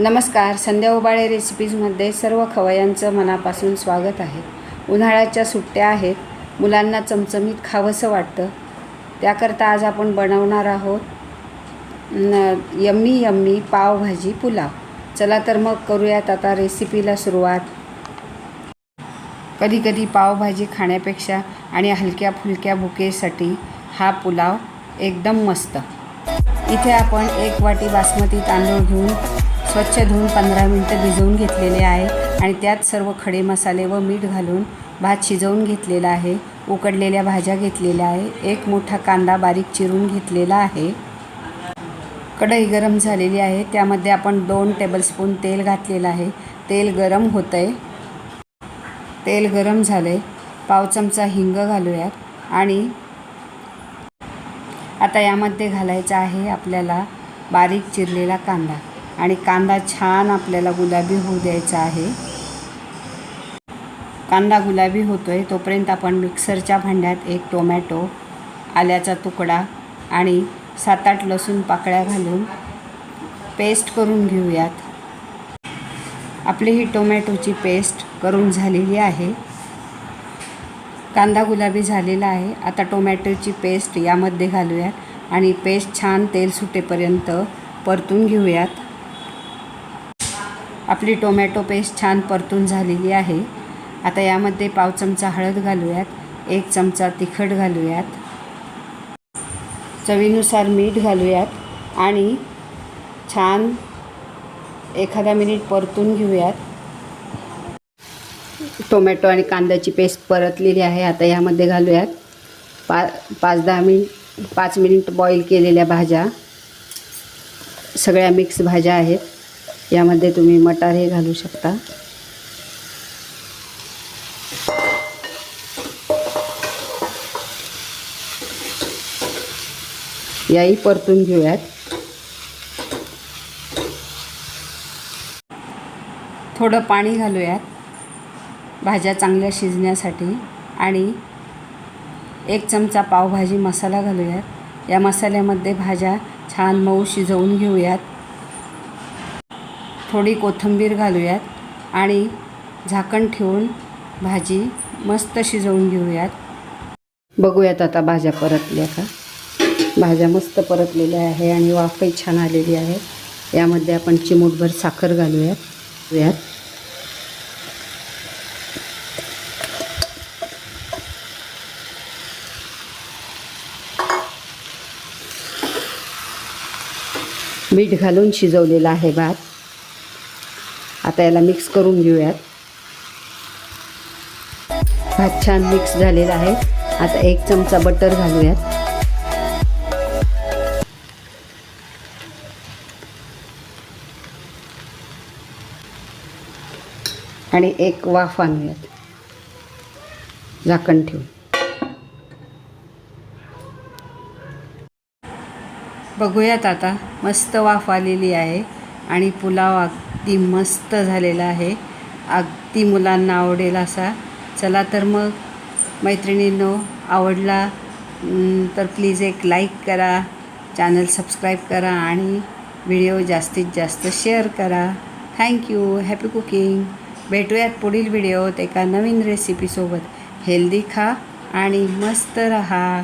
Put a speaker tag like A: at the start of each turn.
A: नमस्कार संध्या उबाळे रेसिपीजमध्ये सर्व खवयांचं मनापासून स्वागत आहे. उन्हाळ्याच्या सुट्ट्या आहेत मुलांना चमचमीत खावंसं वाटतं. त्याकरता आज आपण बनवणार आहोत न यम्मी यम्मी पावभाजी पुलाव. चला तर मग करूयात आता रेसिपीला सुरुवात. कधीकधी पावभाजी खाण्यापेक्षा आणि हलक्या फुलक्या भुकेसाठी हा पुलाव एकदम मस्त. इथे आपण एक वाटी बासमती तांदूळ घेऊन स्वच्छ धुवून पंधरा मिनटं भिजवून घेतलेले आहे आणि त्यात सर्व खडे मसाले व मीठ घालून भात शिजवून घेतलेला आहे. उकडलेल्या भाज्या घेतलेल्या आहे. एक मोठा कांदा बारीक चिरून घेतलेला आहे. कढई गरम झालेली आहे. त्यामध्ये आपण दोन टेबलस्पून तेल घातलेलं आहे. तेल गरम होतं आहे तेल गरम झालं आहे पाव चमचा हिंग घालूयात. आणि आता यामध्ये घालायचा आहे आपल्याला बारीक चिरलेला कांदा. आणि कांदा छान आपल्याला गुलाबी होऊ द्यायचा आहे. कांदा गुलाबी होतो आहे तोपर्यंत आपण मिक्सरच्या भांड्यात एक टोमॅटो आल्याचा तुकडा आणि सात आठ लसूण पाकळ्या घालून पेस्ट करून घेऊयात. आपली ही टोमॅटोची पेस्ट करून झालेली आहे. कांदा गुलाबी झालेला आहे. आता टोमॅटोची पेस्ट यामध्ये घालूयात आणि पेस्ट छान तेल सुटेपर्यंत परतून घेऊयात. आपली टोमॅटो पेस्ट छान परतून झालेली आहे. आता यामध्ये पाव चमचा हळद घालूयात एक चमचा तिखट घालूयात. चवीनुसार मीठ घालूयात आणि छान एखादा मिनिट परतून घेऊयात. टोमॅटो आणि कांद्याची पेस्ट परतलेली आहे. आता यामध्ये घालूयात पा पाच दहा मिनिट पाच मिनिट बॉईल केलेल्या भाज्या. सगळ्या मिक्स भाज्या आहेत. यामध्ये तुम्ही मटार हे घालू शकता. याही परतून घेऊयात. थोडं पाणी घालूयात. भाज्या चांगल्या शिजण्यासाठी. आणि एक चमचा पावभाजी मसाला घालूयात. या मसाल्यामध्ये भाज्या छान मऊ शिजवून घेऊयात. थोडी कोथिंबीर घालूयात आणि झाकण ठेवून भाजी मस्त शिजवून घेऊयात. बघूयात आता भाज्या परतल्या का? भाज्या मस्त परतलेल्या आहे आणि वाफही छान आलेली आहे. यामध्ये आपण चिमूटभर साखर घालूयात. यात मीठ घालून शिजवलेला आहे भात. आता याला मिक्स करून घेऊयात. भात छान मिक्स झालेला आहे. आता एक चमचा बटर घालूयात. आणि एक वाफ आणूयात. झाकण ठेवून. बघूयात आता मस्त वाफ आलेली आहे आणि पुलाव अगदी मस्त झालेला आहे. अगदी मुलांना आवडेल असा. चला तर मग मैत्रिणींनो आवडला तर प्लीज एक लाईक करा चॅनल सबस्क्राईब करा आणि व्हिडिओ जास्तीत जास्त शेअर करा. थँक्यू हॅपी कुकिंग भेटूयात पुढील व्हिडिओत एका नवीन रेसिपीसोबत हेल्दी खा आणि मस्त रहा.